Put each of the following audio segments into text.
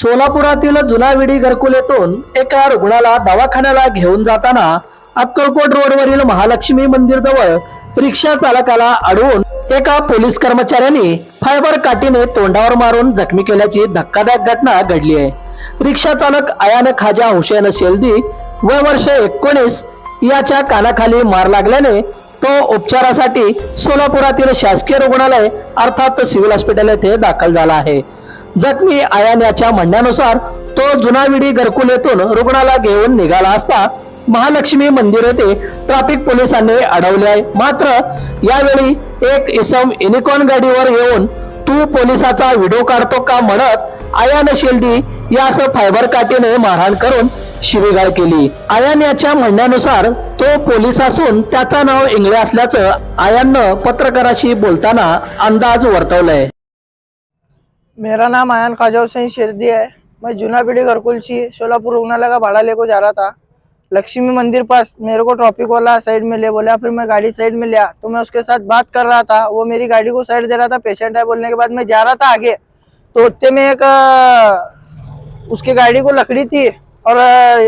सोलापुरातील जुना विडी घरकुलेतून एका रुग्णाला दवाखान्याला घेऊन जाताना अक्कलकोट रोडवरील महालक्ष्मी मंदिर जवळ रिक्षा चालकाला अडवून एका पोलीस कर्मचाऱ्यांनी फायबर काठीने तोंडावर मारून जखमी केल्याची धक्कादायक घटना घडली आहे. रिक्षा चालक अयान खाजा हुसेन शेल्दी वय वर्ष एकोणीस याच्या कानाखाली मार लागल्याने तो उपचारासाठी सोलापुरातील शासकीय रुग्णालय अर्थात सिव्हिल हॉस्पिटल येथे दाखल झाला आहे. जखमी आयान्याच्या म्हणण्यानुसार तो जुनाविडी घरकुल येथून रुग्णाला घेऊन निघाला असता महालक्ष्मी मंदिर येथे ट्रॅफिक पोलिसांनी अडवले आहे. मात्र यावेळी एक इसम युनिकॉर्न गाडीवर येऊन तू पोलिसाचा व्हिडिओ काढतो का म्हणत आयान शेल्दी यास फायबर काठीने मारहाण करून शिवीगाळ केली. आयान याच्या म्हणण्यानुसार तो पोलीस असून त्याचं नाव इंगळे असल्याचं आयाननं पत्रकाराशी बोलताना अंदाज वर्तवलाय. मेरा नाम आयन ख्वाजा हुसैन शेरदी है। मैं जूना पीढ़ी घरकुल से सोलापुर रुग्णालय का भाड़ा लेको जा रहा था। लक्ष्मी मंदिर पास मेरे को ट्रॉफिक वाला साइड में ले बोला, फिर मैं गाड़ी साइड में लिया। तो मैं उसके साथ बात कर रहा था। वो मेरी गाड़ी को साइड दे रहा था पेशेंट है बोलने के बाद मैं जा रहा था आगे। तो उतने में एक उसकी गाड़ी को लकड़ी थी और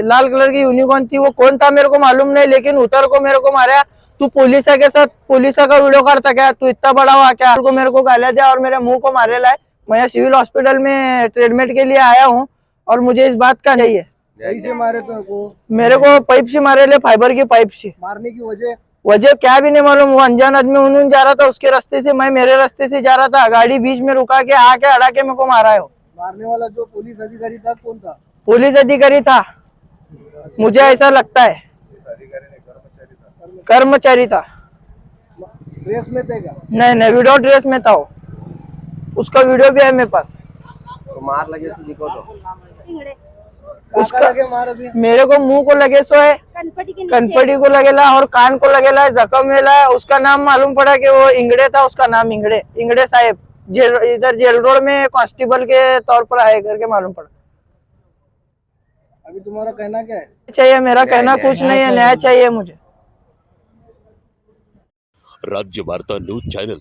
लाल कलर की यूनिकॉर्न थी। वो कौन था मेरे को मालूम नहीं, लेकिन उतर को मेरे को मारा। तू पुलिस के साथ? पुलिस का वीडियो करता क्या? तू इतना बड़ा हुआ क्या? को मेरे को गालियाँ दिया और मेरे मुँह को मारेला है मैं सिविल हॉस्पिटल में ट्रीटमेंट के लिए आया हूँ और मुझे इस बात का चाहिए। कैसे मारे तो मेरे को पाइप से मारे ले फाइबर की पाइप से। मारने की वजह? वजह क्या भी नहीं मालूम वो अनजान आदमी उन्होंने जा रहा था उसके रास्ते से मैं मेरे रास्ते से जा रहा था गाड़ी बीच में रुका के आके अड़ा के मेरे को मारा है मारने वाला जो पुलिस अधिकारी था कौन था? पुलिस अधिकारी था। मुझे ऐसा लगता है। कर्मचारी था। ड्रेस में थे क्या? नहीं नहीं वीडियो ड्रेस में था वो। उसका वीडियो भी है मेरे पास। तो मार लगे तो दिखो तो। उसका- उसका लगे मार अभी। मेरे को मुँह को लगे सो है। कनपटी के लगेला और कान को लगेला जख्म वेला है उसका नाम मालूम पड़ा कि वो इंगड़े था उसका नाम इंगड़े। इंगड़े साहेब जेल इधर जेल रोड में कांस्टेबल के तौर पर आए करके मालूम पड़ा। अभी तुम्हारा कहना क्या है? चाहिए मेरा कहना कुछ नहीं है न्याय चाहिए मुझे। राज्य वार्ता न्यूज़ चॅनल